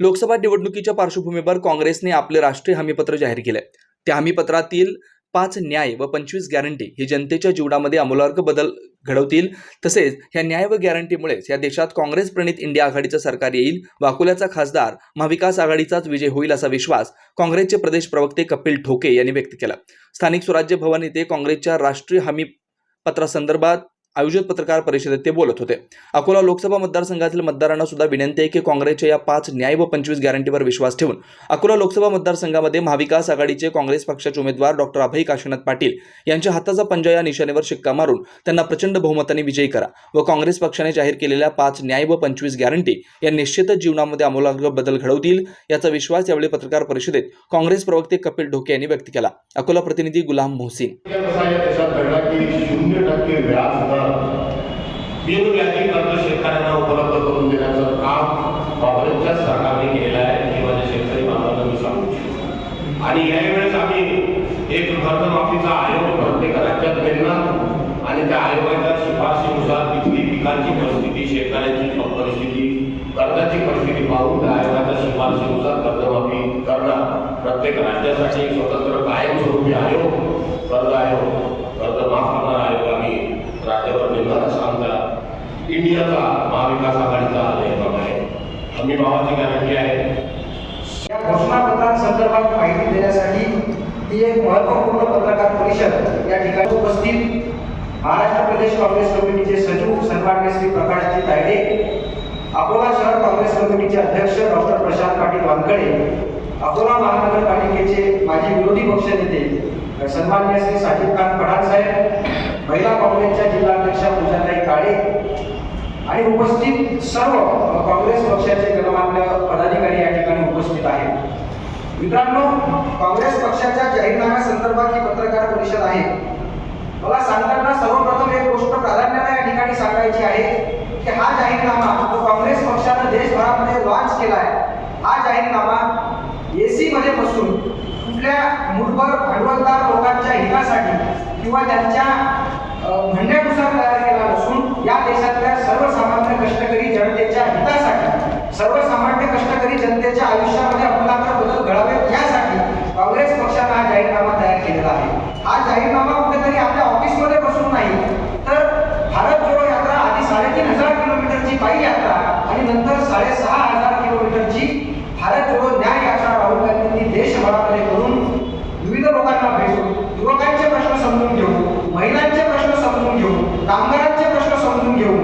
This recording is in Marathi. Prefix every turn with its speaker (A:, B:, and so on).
A: लोकसभा निवडणुकीच्या पार्श्वभूमीवर काँग्रेसने आपले राष्ट्रीय हमीपत्र जाहीर केले त्या हमीपत्रातील पाच न्याय व पंचवीस गॅरंटी ही जनतेच्या जीवनामध्ये आमूलाग्र बदल घडवतील. तसेच ह्या न्याय व गॅरंटीमुळेच या देशात काँग्रेस प्रणित इंडिया आघाडीचं सरकार येईल. वाकुल्याचा खासदार महाविकास आघाडीचाच विजय होईल असा विश्वास काँग्रेसचे प्रदेश प्रवक्ते कपिल ठोके यांनी व्यक्त केला. स्थानिक स्वराज्य भवन येथे काँग्रेसच्या राष्ट्रीय हमी पत्रासंदर्भात आयोजित पत्रकार परिषदेत ते बोलत होते. अकोला लोकसभा मतदारसंघातील मतदारांना सुद्धा विनंती आहे की काँग्रेसच्या या पाच न्याय व पंचवीस गॅरंटीवर विश्वास ठेवून अकोला लोकसभा मतदारसंघामध्ये महाविकास आघाडीचे काँग्रेस पक्षाचे उमेदवार डॉक्टर अभय काशीनाथ पाटील यांच्या हाताचा पंजा या निशाणेवर शिक्का मारून त्यांना प्रचंड बहुमताने विजयी करा व काँग्रेस पक्षाने जाहीर केलेल्या पाच न्याय व पंचवीस गॅरंटी या निश्चितच जीवनामध्ये आमूलाग्र बदल घडवतील याचा विश्वास यावेळी पत्रकार परिषदेत काँग्रेस प्रवक्ते कपिल ढोके यांनी व्यक्त केला. अकोला प्रतिनिधी गुलाम मोहसिन.
B: बिनव्याजी कर्ज शेतकऱ्यांना उपलब्ध करून देण्याचं काम काँग्रेसच्या सरकारने केलेलं आहे. हे माझ्या शेतकरी बांधवांना मी सांगू इच्छितो. आणि यावेळेस आम्ही एक कर्जमाफीचा आयोग प्रत्येक राज्यात मिळणार आणि त्या आयोगाच्या शिफारशीनुसार तिथली पिकांची परिस्थिती शेतकऱ्यांची परिस्थिती कर्जाची परिस्थिती पाहून त्या आयोगाच्या शिफारशीनुसार कर्जमाफी करणार. प्रत्येक राज्यासाठी स्वतंत्र कायमस्वरूपी आयोग कर्ज आयोग कर्ज माफ करणार आयोग आम्ही राज्यावर नेमणार असा आमचा इंडियाचा महाविकास आघाडीचा निर्णय आहे आम्ही भावाची गॅरंटी आहे.
C: या घोषणापत्रांसंदर्भात माहिती देण्यासाठी ही एक महत्त्वपूर्ण पत्रकार परिषद या ठिकाणी उपस्थित महाराष्ट्र प्रदेश काँग्रेस कमिटीचे सचिव सन्मान्य श्री प्रकाशजी तायडे अकोला शहर काँग्रेस कमिटीचे अध्यक्ष डॉक्टर प्रशांत पाटील वानकडे अकोला महानगरपालिकेचे माजी विरोधी पक्षनेते सन्मान्य श्री साजिद खान पठाण साहेब महिला काँग्रेसच्या आणि उपस्थित सर्व काँग्रेस पक्षाचे गणमान्य पदाधिकारी या ठिकाणी उपस्थित आहेत. मित्रांनो काँग्रेस पक्षाच्या जाहीरनाम्यासंदर्भात ही पत्रकार परिषद आहे. मला सांगताना सर्वप्रथम एक गोष्ट प्राधान्याने या ठिकाणी सांगायची आहे की हा जाहीरनामा जो काँग्रेस पक्षानं देशभरामध्ये लॉन्च केला आहे हा जाहीरनामा एसी मध्ये बसून कुठल्या मूठभर भांडवलदार लोकांच्या हितासाठी किंवा त्यांच्या म्हणण्यानुसार तयार केला नसून या देशातल्या सर्व कष्टकरी जनतेच्या हितासाठी सर्वसामान्य कष्टकरी जनतेच्या आयुष्यामध्ये अमूलाग्र बदल घडावेत यासाठी काँग्रेस पक्षानं हा जाहीरनामा तयार केलेला आहे. हा जाहीरनामा कुठेतरी आपल्या ऑफिसमध्ये बसून नाही तर भारत जोडो यात्रा आधी साडेतीन हजार किलोमीटरची पायी यात्रा आणि नंतर साडेसहा हजार किलोमीटरची भारत जोडो न्याय यात्रा राहुल गांधींनी देशभरामध्ये करून विविध लोकांना भेटून युवकांचे प्रश्न समजून घेऊन महिलांचे प्रश्न समजून घेऊन घेऊ